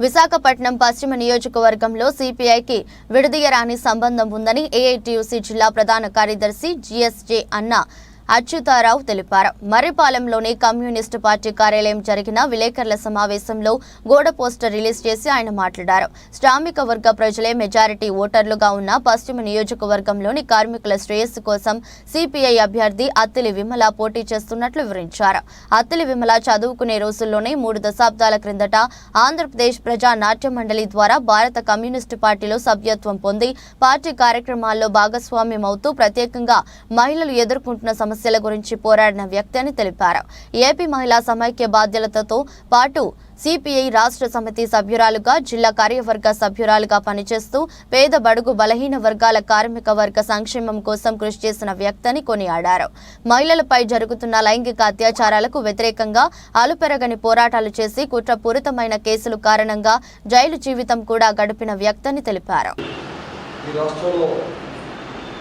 విశాఖపట్నం పశ్చిమ నియోజకవర్గంలో సిపిఐకి విడదీయరాని సంబంధం ఉందని ఏఐటియుసి జిల్లా ప్రధాన కార్యదర్శి జిఎస్జే అన్న అచ్యుతారావు తెలిపారు. మర్రిపాలెంలోని కమ్యూనిస్టు పార్టీ కార్యాలయం జరిగిన విలేకరుల సమావేశంలో గోడ పోస్టర్ రిలీజ్ చేసి ఆయన మాట్లాడారు. శ్రామిక వర్గ ప్రజలే మెజారిటీ ఓటర్లుగా ఉన్న పశ్చిమ నియోజకవర్గంలోని కార్మికుల శ్రేయస్సు కోసం సిపిఐ అభ్యర్థి అత్తిలి విమల పోటీ చేస్తున్నట్లు వివరించారు. అత్తిలి విమల చదువుకునే రోజుల్లోనే మూడు దశాబ్దాల క్రిందట ఆంధ్రప్రదేశ్ ప్రజా నాట్య మండలి ద్వారా భారత కమ్యూనిస్టు పార్టీలో సభ్యత్వం పొంది పార్టీ కార్యక్రమాల్లో భాగస్వామ్యమవుతూ ప్రత్యేకంగా మహిళలు ఎదుర్కొంటున్న సమస్యల గురించి పోరాడిన వ్యక్తి అని తెలిపారు. ఏపీ మహిళా సమైక్య బాధ్యతలతో పాటు సిపిఐ రాష్ట్ర సమితి సభ్యురాలుగా జిల్లా కార్యవర్గ సభ్యురాలుగా పనిచేస్తూ పేద బడుగు బలహీన వర్గాల కార్మిక వర్గ సంక్షేమం కోసం కృషి చేసిన వ్యక్తిని కొనియాడారు. మహిళలపై జరుగుతున్న లైంగిక అత్యాచారాలకు వ్యతిరేకంగా అలుపెరగని పోరాటాలు చేసి కుట్రపూరితమైన కేసులు కారణంగా జైలు జీవితం కూడా గడిపిన వ్యక్తిని తెలిపారు. ఈ రాష్ట్రంలో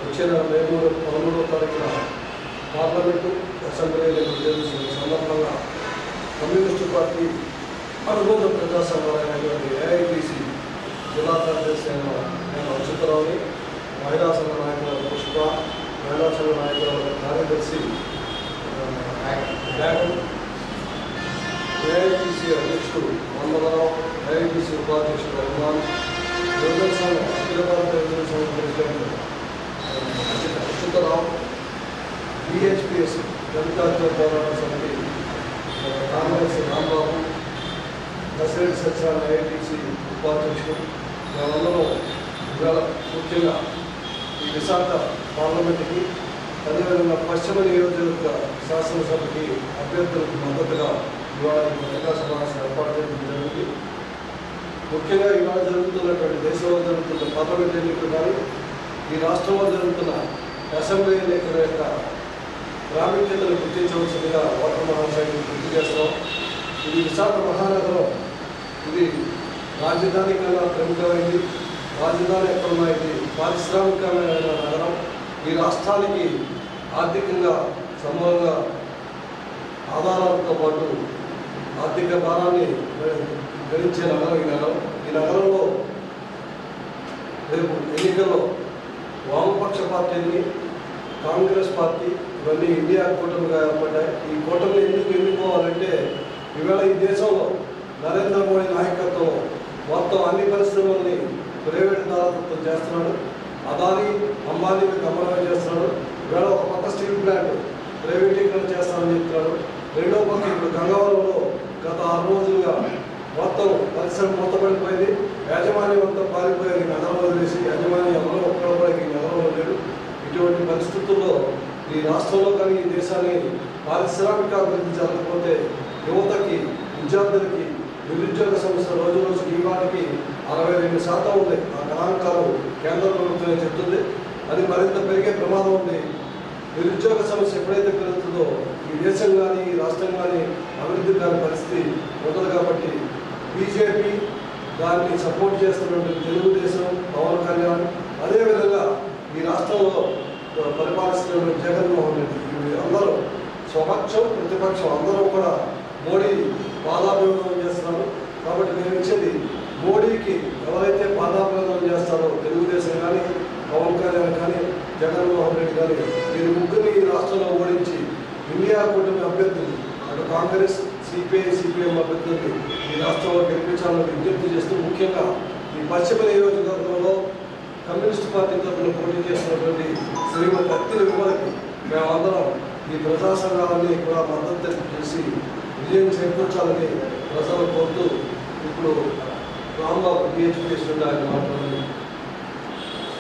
వచ్చే పార్లమెంటు అసెంబ్లీ ఎన్నికలు జరుగుతున్న సందర్భంగా కమ్యూనిస్టు పార్టీ అనుబంధ ప్రజా సంఘాలైనటువంటి ఏఐటీసీ జిల్లా కార్యదర్శి అయిన నేను అచ్యుతరావుని మహిళా సంఘ నాయకుల పుష్ప మహిళా సంఘ నాయకుల కార్యదర్శి ఆ, డ్యాగన్ ఏఐటీసీ అధ్యక్షుడు మందవరావు ఏఐటీసీ ఉపాధ్యక్షుడు రహమాన్ యువజన సంఘం అఖిల భారత యువజన సంఘం ప్రెసిడెంట్ ఆ, అచ్యుతరావు. బిహెచ్పిఎస్ దళితాత్మ పోరాట సమితి కాంగ్రెస్ రాంబాబు దశరెడ్డి సత్యనారాయణ ఐటీసీ ఉపాధ్యక్షుడు మేమందరం ఇవాళ ముఖ్యంగా ఈ విశాఖ పార్లమెంట్కి అదేవిధంగా పశ్చిమ నియోజకవర్గ శాసనసభకి అభ్యర్థులకు మద్దతుగా ఇవాళ పత్రికా సమావేశం ఏర్పాటు చేయడం జరిగింది. ముఖ్యంగా ఇవాళ జరుగుతున్నటువంటి దేశంలో జరుగుతున్న పార్లమెంట్ ఎన్నికలు కానీ ఈ రాష్ట్రంలో జరుగుతున్న అసెంబ్లీ ఎన్నికల యొక్క ప్రాముఖ్యతను గుర్తించవలసిందిగా ఓటర్ మహాశైలిని గుర్తు చేస్తాం ఇది విశాఖ మహానగరం. ఇది రాజధాని కన్నా ప్రముఖమైంది. రాజధాని ఎక్కడున్నది పారిశ్రామికమైన నగరం. ఈ రాష్ట్రానికి ఆర్థికంగా సమూలంగా ఆధారాలతో పాటు ఆర్థిక భారాన్ని గడించే నగరం ఈ నగరం. ఈ నగరంలో రేపు ఎన్నికల్లో వామపక్ష పార్టీని కాంగ్రెస్ పార్టీ ఇవన్నీ ఇండియా కూటమిగా ఏర్పడ్డాయి. ఈ కూటమి ఎందుకు వెళ్ళిపోవాలంటే ఈవేళ ఈ దేశంలో నరేంద్ర మోడీ నాయకత్వం మొత్తం అన్ని పరిశ్రమల్ని ప్రైవేట్ దారత్వం చేస్తున్నాడు. అదాని అంబానీ గమనం చేస్తున్నాడు. ఈవేళ ఒక పక్క స్టీల్ ప్లాంట్ ప్రైవేటీకరణ చేస్తానని చెప్తున్నాడు. రెండో పక్క ఇప్పుడు గంగవరంలో గత ఆరు రోజులుగా మొత్తం పరిశ్రమ మూతపడిపోయింది. యాజమాన్యం అంతా పారిపోయారు నగరం వదిలేసి యాజమాన్యం ఎవరో ఒక్కడ కూడా ఈ నగరంలో ఇటువంటి పరిస్థితుల్లో ఈ రాష్ట్రంలో కానీ ఈ దేశాన్ని పారిశ్రామిక అభివృద్ధి జరగకపోతే యువతకి విద్యార్థులకి నిరుద్యోగ సమస్య రోజు రోజు ఈ వాటికి అరవై రెండు శాతం ఉంది. ఆ గణాంకాలు కేంద్ర ప్రభుత్వమే చెప్తుంది. అది మరింత పెరిగే ప్రమాదం ఉంది. నిరుద్యోగ సమస్య ఎప్పుడైతే పెరుగుతుందో ఈ దేశం కానీ ఈ రాష్ట్రం కానీ అభివృద్ధి కాని పరిస్థితి ఉండదు కాబట్టి బీజేపీ దాన్ని సపోర్ట్ చేస్తున్నటువంటి తెలుగుదేశం పవన్ కళ్యాణ్ అదేవిధంగా ఈ రాష్ట్రంలో పరిపాలిస్తున్న జగన్మోహన్ రెడ్డి. అందరూ స్వపక్షం ప్రతిపక్షం అందరూ కూడా మోడీ పాదాభివందనం చేస్తున్నారు. కాబట్టి నేను ఇచ్చేది మోడీకి ఎవరైతే పాదాభివందనం చేస్తారో తెలుగుదేశం కానీ పవన్ కళ్యాణ్ కానీ జగన్మోహన్ రెడ్డి కానీ వీరు ముగ్గురిని ఈ రాష్ట్రంలో ఓడించి ఇండియా కూటమి అభ్యర్థులు అటు కాంగ్రెస్ సిపిఐ సిపిఎం అభ్యర్థుల్ని ఈ రాష్ట్రంలో గెలిపించాలని విజ్ఞప్తి చేస్తూ ముఖ్యంగా ఈ పశ్చిమ నియోజకవర్గంలో పార్టీ తరఫున పోటీ చేస్తున్నటువంటి శ్రీమతి అత్తిని విమలకి మేమందరం ఈ ప్రజా సంఘాలన్నీ కూడా మద్దతు చేసి విజయం చేకూర్చాలని ప్రజలు కోరుతూ ఇప్పుడు రాంబాబు పిహెచ్పి ఆయన మాట్లాడాలి